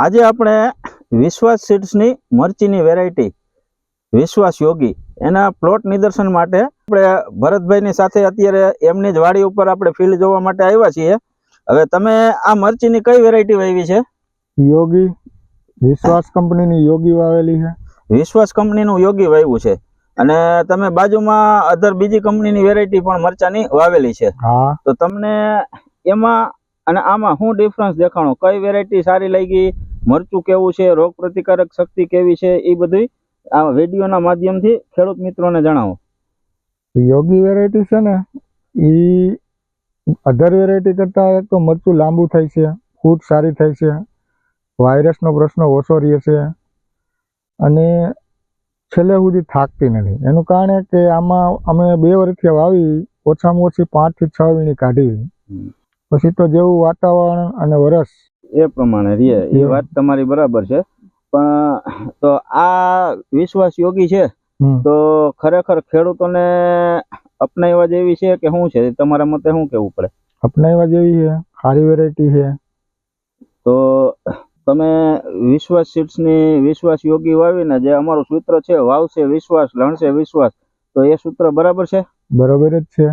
આજે આપણે વિશ્વાસ સીડ્સની મરચીની વેરાયટી વિશ્વાસ યોગી એના પ્લોટ નિદર્શન માટે આપણે ભરતભાઈની સાથે અત્યારે એમની જ વાડી ઉપર આપણે ફિલ્ડ જોવા માટે આવ્યા છીએ. હવે તમે આ મરચીની કઈ વેરાયટી વાવી છે? યોગી વિશ્વાસ કંપનીની યોગી વાવેલી છે. વિશ્વાસ કંપનીનું યોગી વાવ્યું છે. અને તમે બાજુમાં અધર બીજી કંપનીની વેરાયટી પણ મરચાની વાવેલી છે. હા. તો તમને એમાં અને આમાં શું ડિફરન્સ દેખાણો કઈ વેરાયટી સારી લાગી? મરચું કેવું છે રોગ પ્રતિકારક શક્તિ કેવી છે એ બધી આ વિડીયોના માધ્યમથી ખેડૂત મિત્રોને જણાવો. યોગી વેરાયટી છે ને એ અધર વેરાયટી કરતાં એક તો મરચું લાંબુ થાય છે ફૂટ સારી થાય છે વાયરસનો પ્રશ્ન ઓછો રહે છે અને છેલ્લે સુધી થાકતી નથી. એનું કારણ એ કે આમાં અમે બે વર્ષથી વાવી ઓછામાં ઓછી પાંચથી છ વીણી કાઢી. પછી તો જેવું વાતાવરણ અને વરસ એ પ્રમાણે રે એ વાત તમારી બરાબર છે. પણ તો આ વિશ્વાસ યોગી છે તો ખરેખર ખેડૂતોને અપનાવવા જેવી છે કે શું છે? તમારા મતે શું કેવું પડે? અપનાવવા જેવી છે સારી વેરાયટી છે. તો તમે વિશ્વાસ સીટ્સની વિશ્વાસ યોગી વાવીને જે અમારું સૂત્ર છે વાવશે વિશ્વાસ લણશે વિશ્વાસ તો એ સૂત્ર બરાબર છે? બરાબર જ છે.